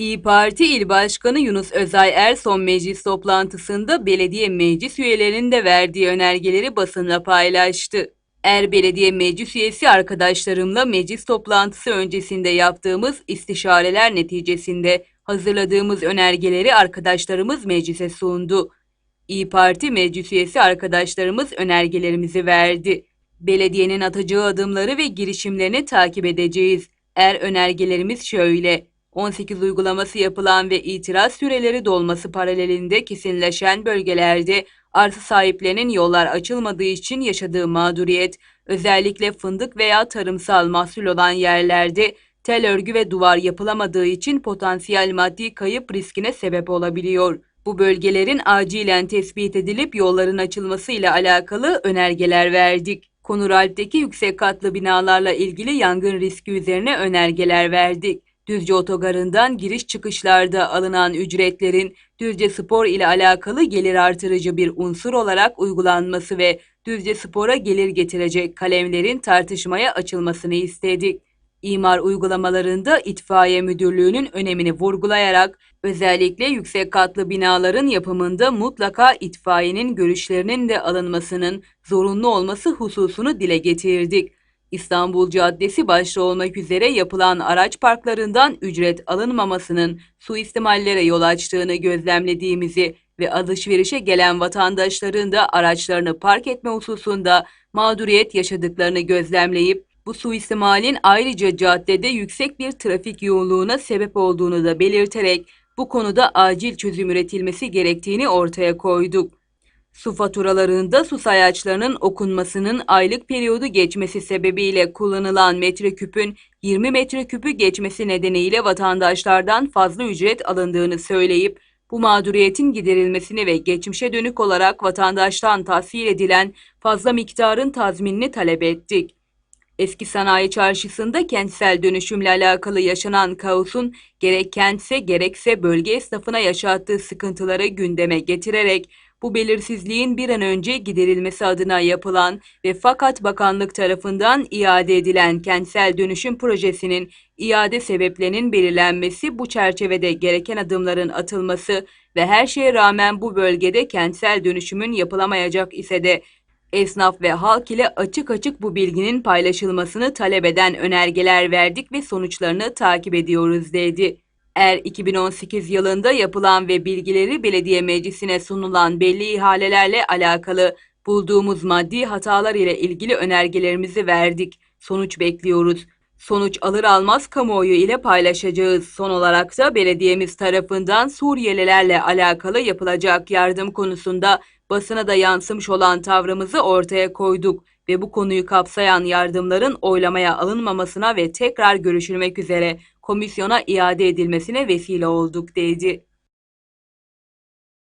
İyi Parti İl Başkanı Yunus Özay Er son meclis toplantısında belediye meclis üyelerinin de verdiği önergeleri basınla paylaştı. Er Belediye Meclis Üyesi arkadaşlarımla meclis toplantısı öncesinde yaptığımız istişareler neticesinde hazırladığımız önergeleri arkadaşlarımız meclise sundu. İyi Parti meclis üyesi arkadaşlarımız önergelerimizi verdi. Belediyenin atacağı adımları ve girişimlerini takip edeceğiz. Er önergelerimiz şöyle. 18 uygulaması yapılan ve itiraz süreleri dolması paralelinde kesinleşen bölgelerde arsa sahiplerinin yollar açılmadığı için yaşadığı mağduriyet, özellikle fındık veya tarımsal mahsul olan yerlerde tel örgü ve duvar yapılamadığı için potansiyel maddi kayıp riskine sebep olabiliyor. Bu bölgelerin acilen tespit edilip yolların açılması ile alakalı önergeler verdik. Konuralp'teki yüksek katlı binalarla ilgili yangın riski üzerine önergeler verdik. Düzce Otogarı'ndan giriş çıkışlarda alınan ücretlerin Düzce Spor ile alakalı gelir artırıcı bir unsur olarak uygulanması ve Düzce Spor'a gelir getirecek kalemlerin tartışmaya açılmasını istedik. İmar uygulamalarında itfaiye müdürlüğünün önemini vurgulayarak özellikle yüksek katlı binaların yapımında mutlaka itfaiyenin görüşlerinin de alınmasının zorunlu olması hususunu dile getirdik. İstanbul Caddesi başta olmak üzere yapılan araç parklarından ücret alınmamasının suistimallere yol açtığını gözlemlediğimizi ve alışverişe gelen vatandaşların da araçlarını park etme hususunda mağduriyet yaşadıklarını gözlemleyip bu suistimalin ayrıca caddede yüksek bir trafik yoğunluğuna sebep olduğunu da belirterek bu konuda acil çözüm üretilmesi gerektiğini ortaya koyduk. Su faturalarında su sayaçlarının okunmasının aylık periyodu geçmesi sebebiyle kullanılan metreküpün 20 metreküpü geçmesi nedeniyle vatandaşlardan fazla ücret alındığını söyleyip bu mağduriyetin giderilmesini ve geçmişe dönük olarak vatandaştan tahsil edilen fazla miktarın tazminini talep ettik. Eski sanayi çarşısında kentsel dönüşümle alakalı yaşanan kaosun gerek kentse gerekse bölge esnafına yaşattığı sıkıntıları gündeme getirerek bu belirsizliğin bir an önce giderilmesi adına yapılan ve fakat bakanlık tarafından iade edilen kentsel dönüşüm projesinin iade sebeplerinin belirlenmesi, bu çerçevede gereken adımların atılması ve her şeye rağmen bu bölgede kentsel dönüşümün yapılamayacak ise de esnaf ve halk ile açık açık bu bilginin paylaşılmasını talep eden önergeler verdik ve sonuçlarını takip ediyoruz dedi. Er 2018 yılında yapılan ve bilgileri belediye meclisine sunulan belli ihalelerle alakalı bulduğumuz maddi hatalar ile ilgili önergelerimizi verdik. Sonuç bekliyoruz. Sonuç alır almaz kamuoyu ile paylaşacağız. Son olarak da belediyemiz tarafından Suriyelilerle alakalı yapılacak yardım konusunda basına da yansımış olan tavrımızı ortaya koyduk ve bu konuyu kapsayan yardımların oylamaya alınmamasına ve tekrar görüşülmek üzere komisyona iade edilmesine vesile olduk dedi.